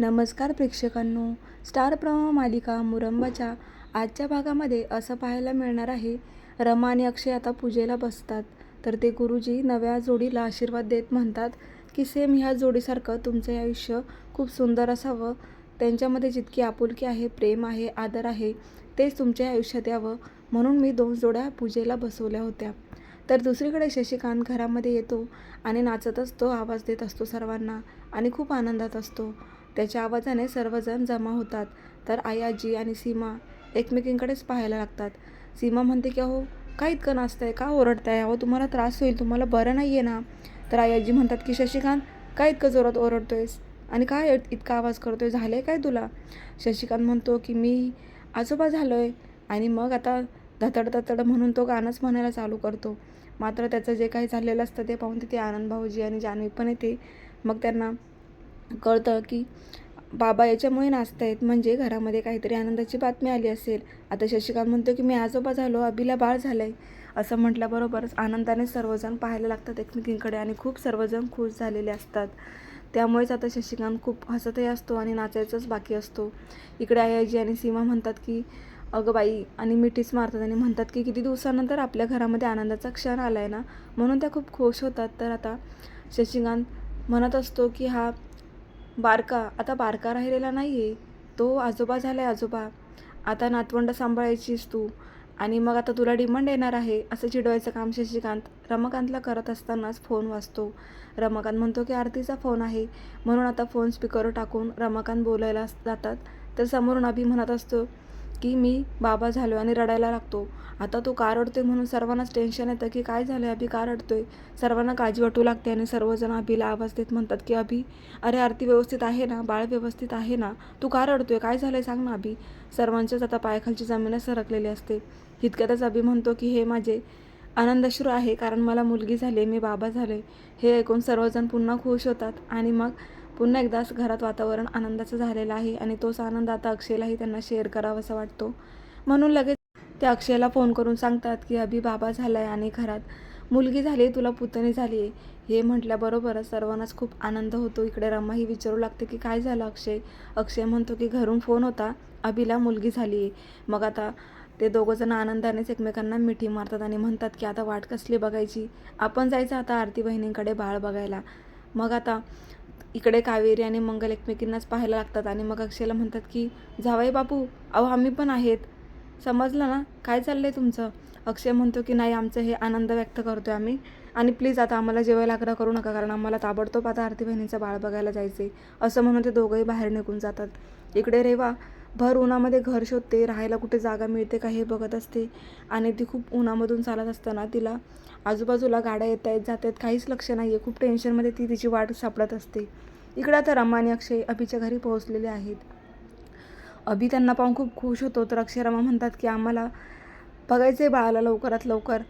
नमस्कार प्रेक्षकांनो. स्टार प्रवाह मालिका मुरंबाच्या आजच्या भागामध्ये असं पाहायला मिळणार आहे. रमा आणि अक्षय आता पूजेला बसतात. तर ते गुरुजी नव्या जोडीला आशीर्वाद देत म्हणतात की सेम ह्या जोडीसारखं तुमचं आयुष्य खूप सुंदर असावं. त्यांच्यामध्ये जितकी आपुलकी आहे प्रेम आहे आदर आहे तेच तुमच्या आयुष्यात यावं. म्हणून मी दोन जोड्या पूजेला बसवल्या होत्या. तर दुसरीकडे शशिकांत घरामध्ये येतो आणि नाचत असतो आवाज देत असतो सर्वांना आणि खूप आनंदात असतो. त्याच्या आवाजाने सर्वजण जमा होतात. तर आई आजी आणि सीमा एकमेकींकडेच पाहायला लागतात. सीमा म्हणते की अहो का इतकं नाचतंय? का ओरडताय? अहो तुम्हाला त्रास होईल. तुम्हाला बरं नाही आहे ना? तर आयाजी म्हणतात की शशिकांत का इतकं जोरात ओरडतोयस? आणि काय इतका आवाज करतोय झालं आहे काय तुला? शशिकांत म्हणतो की मी आजोबा झालो आहे आणि मग आता धतड धतड म्हणून तो गाणंच म्हणायला चालू करतो. मात्र त्याचं जे काही झालेलं असतं ते पाहून तिथे आनंद भाऊजी आणि जान्हवी पण येते. मग त्यांना कळतं की बाबा याच्यामुळे नाचतायत म्हणजे घरामध्ये काहीतरी आनंदाची बातमी आली असेल. आता शशिकांत म्हणतो की मी आजोबा झालो अभिला बाळ झालं आहे असं म्हटल्याबरोबरच आनंदाने सर्वजण पाहायला लागतात एकमेकींकडे आणि खूप सर्वजण खुश झालेले असतात. त्यामुळेच आता शशिकांत खूप हसतही असतो आणि नाचायचंच बाकी असतो. इकडे आयाजी आणि सीमा म्हणतात की अगं बाई आणि मिठीच मारतात आणि म्हणतात की किती दिवसानंतर आपल्या घरामध्ये आनंदाचा क्षण आला आहे ना? म्हणून त्या खूप खुश होतात. तर आता शशिकांत म्हणत असतो की हा बारका आता बारका राहिलेला नाही आहे तो आजोबा झाला आहे आजोबा. आता नातवंड सांभाळायचीस तू. आणि मग आता तुला डिमांड येणार आहे असं चिडवायचं काम शशिकांत रमाकांतला करत असतानाच फोन वाजतो. रमाकांत म्हणतो की आरतीचा फोन आहे. म्हणून आता फोन स्पीकरवर टाकून रमाकांत बोलायला जातात. तर समोरून अभि म्हणत असतो की मी बाबा झालो आणि रडायला लागतो. आता तो कार अडतोय म्हणून सर्वांनाच टेन्शन येतं की काय झालं आहे अभि कार अडतोय सर्वांना काळजी वाटू लागते आणि सर्वजण अभिला आवाज देत म्हणतात की अभि अरे आरती व्यवस्थित आहे ना? बाळ व्यवस्थित आहे ना? तू कार अडतोय काय झालं आहे सांग ना अभि. सर्वांच्याच आता पायाखालची जमीनच सरकलेली असते. तितक्यातच अभि म्हणतो की हे माझे आनंदश्रू आहे. कारण मला मुलगी झाली मी बाबा झाले. हे ऐकून सर्वजण पुन्हा खुश होतात आणि मग पुन्हा एकदाच घरात वातावरण आनंदाचं झालेलं आहे आणि तोच आनंद आता अक्षयलाही त्यांना शेअर करावासा वाटतो. म्हणून लगेच ते अक्षयला फोन करून सांगतात की अभि बाबा झाला आहे आणि घरात मुलगी झाली तुला पुतणी झाली आहे हे म्हटल्याबरोबरच सर्वांनाच खूप आनंद होतो. इकडे रमाही विचारू लागते की काय झालं अक्षय? अक्षय म्हणतो की घरून फोन होता. अभिला मुलगी झाली आहे मग आता ते दोघंजण आनंदानेच एकमेकांना मिठी मारतात आणि म्हणतात की आता वाट कसली बघायची? आपण जायचं आता आरती बहिणींकडे बाळ बघायला. मग आता इकडे कावेरी आणि मंगल एकमेकींनाच पाहायला लागतात आणि मग अक्षयला म्हणतात की जावाई बापू अहो आम्ही पण आहेत. समजलं ना? काय चाललं आहे तुमचं? अक्षय म्हणतो की नाही आमचं हे आनंद व्यक्त करतो आहे आम्ही. आणि प्लीज आता आम्हाला जेवायला आग्रह करू नका कारण आम्हाला ताबडतोब आता आरती बहिणीचं बाळ बघायला जायचं आहे असं म्हणून ते दोघंही बाहेर निघून जातात. इकडे रेवा भर उन्हामध्ये घर शोधते राहायला कुठे जागा मिळते का हे बघत असते. आणि ती खूप उन्हामधून चालत असताना तिला आजूबाजूला गाड्या येत आहेत जात आहेत काहीच लक्ष नाही आहे खूप टेन्शनमध्ये ती तिची वाट सापडत असते. इकडे आता रमा आणि अक्षय अभिच्या घरी पोहोचलेले आहेत. अभि त्यांना पाहून खूप खुश होतो. तर अक्षय म्हणतात की आम्हाला बघायचं आहे बाळाला लवकरात लवकर.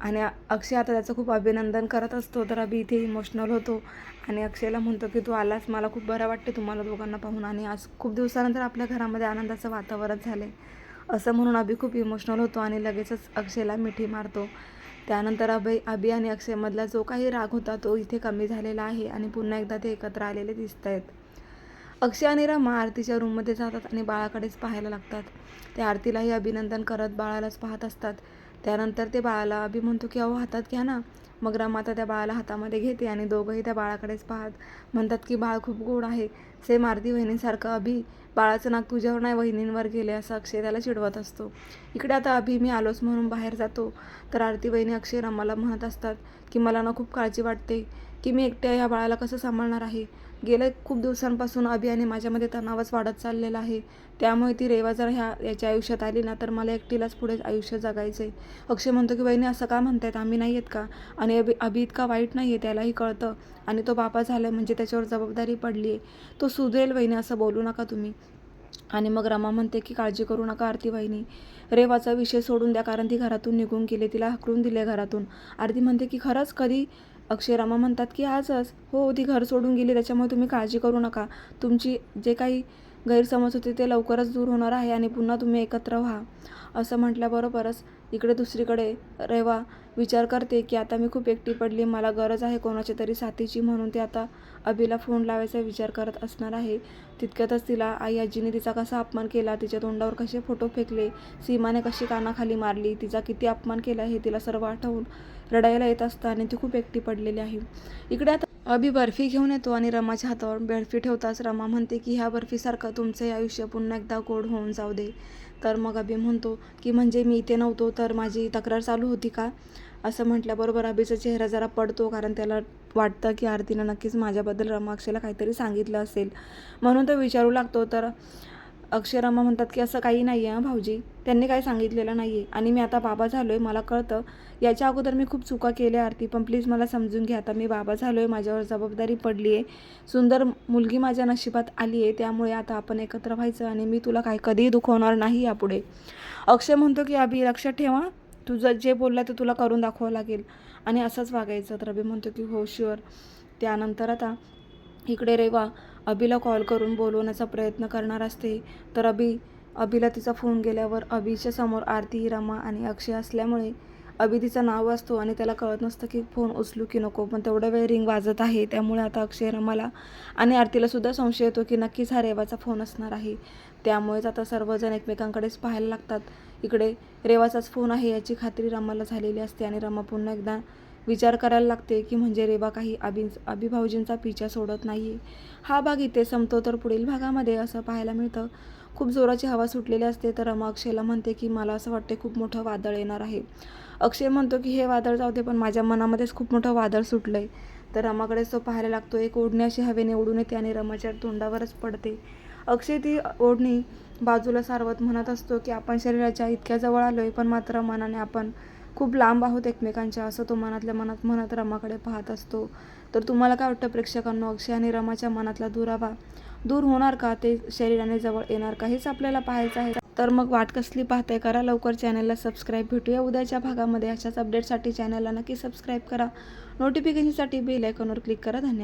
आणि अक्षय आता त्याचं खूप अभिनंदन करत असतो. तर अभि इथे इमोशनल होतो. आणि अक्षयला म्हणतो की तू आलास. मला खूप बरं वाटते तुम्हाला दोघांना पाहून. आणि आज खूप दिवसानंतर आपल्या घरामध्ये आनंदाचं वातावरण झालं आहे असं म्हणून अभि खूप इमोशनल होतो आणि लगेचच अक्षयला मिठी मारतो. त्यानंतर अभय अभि आणि अक्षयमधला जो काही राग होता तो इथे कमी झालेला आहे. आणि पुन्हा एकदा ते एकत्र आलेले दिसत आहेत अक्षय आणि रमा आरतीच्या रूममध्ये जातात आणि बाळाकडेच पाहायला लागतात. ते आरतीलाही अभिनंदन करत बाळालाच पाहत असतात. त्यानंतर ते बाळाला अभि म्हणतो की अहो हातात घ्या ना. मग रमाता त्या बाळाला हातामध्ये घेते आणि दोघंही त्या बाळाकडेच पाहत म्हणतात की बाळ खूप गोड आहे. सेम आरती वहिनीसारखं अभि बाळाचं नाक तुझ्यावर नाही वहिनींवर गेले असं अक्षय त्याला चिडवत असतो. इकडे आता अभि मी आलोच म्हणून बाहेर जातो. तर आरती वहिनी अक्षय रमाला म्हणत असतात की मला ना खूप काळजी वाटते की मी एकट्या या बाळाला कसं सांभाळणार आहे? गेल्या खूप दिवसांपासून अभियाने माझ्यामध्ये तणावच वाढत चाललेला आहे. त्यामुळे ती रेवा जर ह्या याच्या आयुष्यात आली ना तर मला एकटीलाच पुढे आयुष्य जगायचं आहे अक्षय म्हणतो की बहिणी असं का म्हणतायत? आम्ही नाही आहेत का? आणि अभि अभि इतका वाईट नाही आहे त्यालाही कळतं. आणि तो बापा झाला आहे म्हणजे त्याच्यावर जबाबदारी पडली आहे तो सुधरेल बहिणी असं बोलू नका तुम्ही. आणि मग रमा म्हणते की काळजी करू नका आरती वाहिनी. रेवाचा विषय सोडून द्या कारण ती घरातून निघून गेली तिला हकरून दिले घरातून. आरती म्हणते की खरंच कधी अक्षयरामा म्हणतात की आजच. हो ती घर सोडून गेली त्याच्यामुळे तुम्ही काळजी करू नका. तुमची जे काही गैरसमज होते ते लवकरच दूर होणार आहे आणि पुन्हा तुम्ही एकत्र व्हा. असं म्हटल्याबरोबरच इकडे दुसरीकडे. रेवा विचार करते की आता मी खूप एकटी पडली मला गरज आहे कोणाच्या तरी साथीची म्हणून ती आता अभिला फोन लावायचा विचार करत असणार आहे. तितक्यातच तिला आई आजीने तिचा कसा अपमान केला तिच्या तोंडावर कसे फोटो फेकले सीमाने कशी कानाखाली मारली तिचा किती अपमान केला हे तिला सर्व आठवून रडायला येत असतं आणि ती खूप एकटी पडलेली आहे. इकडे आता अभि बर्फी घेऊन येतो आणि रमाच्या हातावर बर्फी ठेवताच रमा म्हणते की ह्या बर्फीसारखं तुमचंही आयुष्य पुन्हा एकदा गोड होऊन जाऊ दे. तर मग अभि म्हणतो की म्हणजे मी इथे नव्हतो तर माझी तक्रार चालू होती का? असं म्हटल्याबरोबर अभिचा चेहरा जरा पडतो कारण त्याला वाटतं की आरतीनं नक्कीच माझ्याबद्दल रमाक्षला काहीतरी सांगितलं असेल. म्हणून तो विचारू लागतो तर अक्षरम्मा म्हणतात की असं काही नाही आहे भाऊजी. त्यांनी काही सांगितलेलं नाही आहे आणि मी आता बाबा झालो आहे मला कळतं. याच्या अगोदर मी खूप चुका केल्या आरती. पण प्लीज मला समजून घ्या. आता मी बाबा झालो आहे माझ्यावर जबाबदारी पडली आहे सुंदर मुलगी माझ्या नशिबात आली आहे त्यामुळे आता आपण एकत्र व्हायचं आणि मी तुला काही कधीही दुखवणार नाही यापुढे. अक्षय म्हणतो की अभि लक्षात ठेवा. तुझं जे बोललं ते तुला करून दाखवावं लागेल. आणि असंच वागायचं. तर अभि म्हणतो की हो शुअर त्यानंतर आता इकडे रेवा अभिला कॉल करून बोलवण्याचा प्रयत्न करणार असते. तर अभि अभिला तिचा फोन गेल्यावर अभिच्या समोर आरती रमा आणि अक्षय असल्यामुळे अभि तिचं नाव असतो आणि त्याला कळत नसतं की फोन उचलू की नको. पण तेवढा वेळ रिंग वाजत आहे त्यामुळे आता अक्षय रमाला आणि आरतीला सुद्धा संशय येतो की नक्कीच हा रेवाचा फोन असणार आहे. त्यामुळेच आता सर्वजण एकमेकांकडेच पाहायला लागतात. इकडे रेवाचाच फोन आहे याची खात्री रमाला झालेली असते आणि रमा पुन्हा एकदा विचार करायला लागते की म्हणजे रेवा काही अभि अभिभाऊजींचा पिछा सोडत नाही आहे हा भाग इथे संपतो तर पुढील भागामध्ये असं पाहायला मिळतं. खूप जोराची हवा सुटलेली असते तर रमा अक्षयला म्हणते की मला असं वाटते खूप मोठं वादळ येणार आहे. अक्षय म्हणतो की हे वादळ जाऊ दे पण माझ्या मनामध्येच खूप मोठं वादळ सुटलं आहे तर रमाकडेच तो पाहायला लागतो एक ओढणी अशी हवेने ओढून येते आणि रमाच्या तोंडावरच पडते. अक्षय ती ओढणी बाजूला सारवत म्हणत असतो की आपण शरीराच्या इतक्या जवळ आलो आहे पण मात्र मनाने आपण खूप लांब आहोत एकमेकांच्या असं तो मनातल्या मनात म्हणत रमाकडे पाहत असतो. तर तुम्हाला काय वाटतं प्रेक्षकांनो? अक्षय आणि रमाच्या मनातला दुरावा दूर होणार का? ते शरीराने जवळ येणार का? हेच आपल्याला पाहायचं आहे. तर मग वाट कसली पाहताय? करा लवकर चॅनलला सबस्क्राईब. भेटूया उद्याच्या भागामध्ये. अशाच अपडेटसाठी चॅनलला नक्की सबस्क्राईब करा. नोटिफिकेशनसाठी बेल आयकॉनवर क्लिक करा. धन्यवाद.